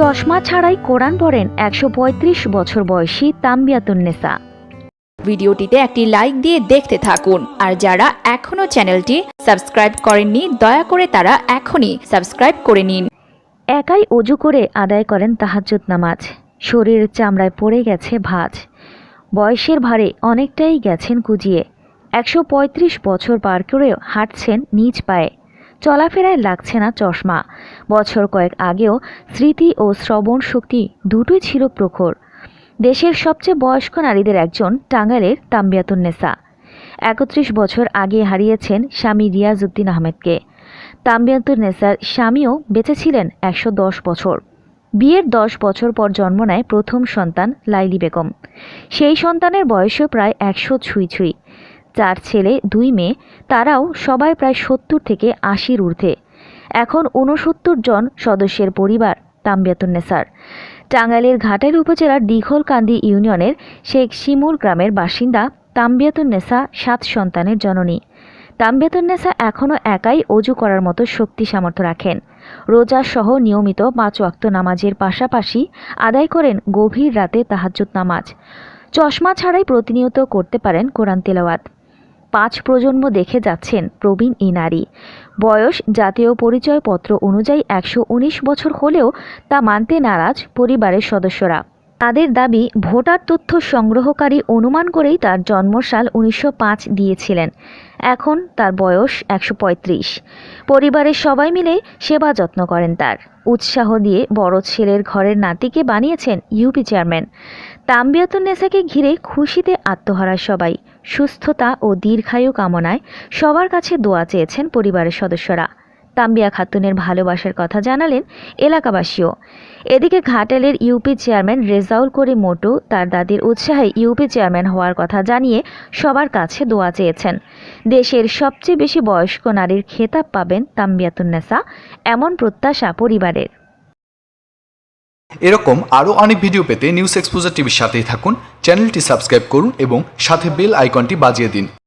চশমা ছাড়াই কোরআন পড়েন একশো পঁয়ত্রিশ বছর বয়সী তাম্বিয়াতুন্নেসা ভিডিওটিতে একটি লাইক দিয়ে দেখতে থাকুন। আর যারা এখনও চ্যানেলটি সাবস্ক্রাইব করেননি দয়া করে তারা এখনই সাবস্ক্রাইব করে নিন। একাই অজু করে আদায় করেন তাহাজ্জুদ নামাজ। শরীরের চামড়ায় পড়ে গেছে ভাজ। বয়সের ভারে অনেকটাই গেছেন কুজিয়ে। একশো পঁয়ত্রিশ বছর পার করেও হাঁটছেন নিজ পায়ে। চলাফেরায় লাগছে না চশমা। বছর কয়েক আগেও স্মৃতি ও শ্রবণ শক্তি দুটোই ছিল প্রখর। দেশের সবচেয়ে বয়স্ক নারীদের একজন টাঙ্গাইলের তাম্বিয়াতুন্নেসা একত্রিশ বছর আগে হারিয়েছেন স্বামী রিয়াজউদ্দিন আহমেদকে। তাম্বিয়াতুন্নেসার স্বামীও বেঁচে ছিলেন একশো দশ বছর। বিয়ের দশ বছর পর জন্ম নেয় প্রথম সন্তান লাইলি বেগম। সেই সন্তানের বয়সও প্রায় একশো ছুঁই ছুঁই। চার ছেলে, দুই মেয়ে, তারাও সবাই প্রায় সত্তর থেকে আশির ঊর্ধ্বে। এখন ঊনসত্তর জন সদস্যের পরিবার, তাম্বিয়াতুন্নেসার। টাঙ্গাইলের ঘাটাইল উপজেলার দীঘলকান্দি ইউনিয়নের শেখ শিমুর গ্রামের বাসিন্দা তাম্বিয়াতুন্নেসা সাত সন্তানের জননী। তাম্বিয়াতুন্নেসা এখনও একাই অজু করার মতো শক্তি সামর্থ্য রাখেন। রোজা সহ নিয়মিত পাঁচ ওয়াক্ত নামাজের পাশাপাশি আদায় করেন গভীর রাতে তাহাজ্জুদ নামাজ। চশমা ছাড়াই প্রতিনিয়ত করতে পারেন কোরআন তেলাওয়াত। পাঁচ প্রজন্ম দেখে যাচ্ছেন প্রবীণ এই নারী। বয়স, জাতীয় পরিচয়পত্র অনুযায়ী একশো উনিশ বছর হলেও তা মানতে নারাজ পরিবারের সদস্যরা। তাদের দাবি, ভোটার তথ্য সংগ্রহকারী অনুমান করেই তার জন্মসাল উনিশশো পাঁচ দিয়েছিলেন। এখন তার বয়স একশো পঁয়ত্রিশ। পরিবারের সবাই মিলে সেবা যত্ন করেন তার। উৎসাহ দিয়ে বড় ছেলের ঘরের নাতিকে বানিয়েছেন ইউপি চেয়ারম্যান। তাম্বিয়াতুন নেসাকে ঘিরে খুশিতে আত্মহারা সবাই। সুস্থতা ও দীর্ঘায়ু কামনায় সবার কাছে দোয়া চেয়েছেন পরিবারের সদস্যরা। তাম্বিয়া খাতুনের ভালোবাসার কথা জানালেন এলাকাবাসীও। এদিকে ঘাটালের ইউপি চেয়ারম্যান রেজাউল করিম মোটু তার দাদির উৎসাহে ইউপি চেয়ারম্যান হওয়ার কথা জানিয়ে সবার কাছে দোয়া চেয়েছেন। দেশের সবচেয়ে বেশি বয়স্ক নারীর খেতাব পাবেন তাম্বিয়াতুন্নেসা এমন প্রত্যাশা পরিবারের। এরকম আরও অনেক ভিডিও পেতে নিউজ এক্সপোজার টিভির সাথেই থাকুন, চ্যানেলটি সাবস্ক্রাইব করুন এবং সাথে বেল আইকনটি বাজিয়ে দিন।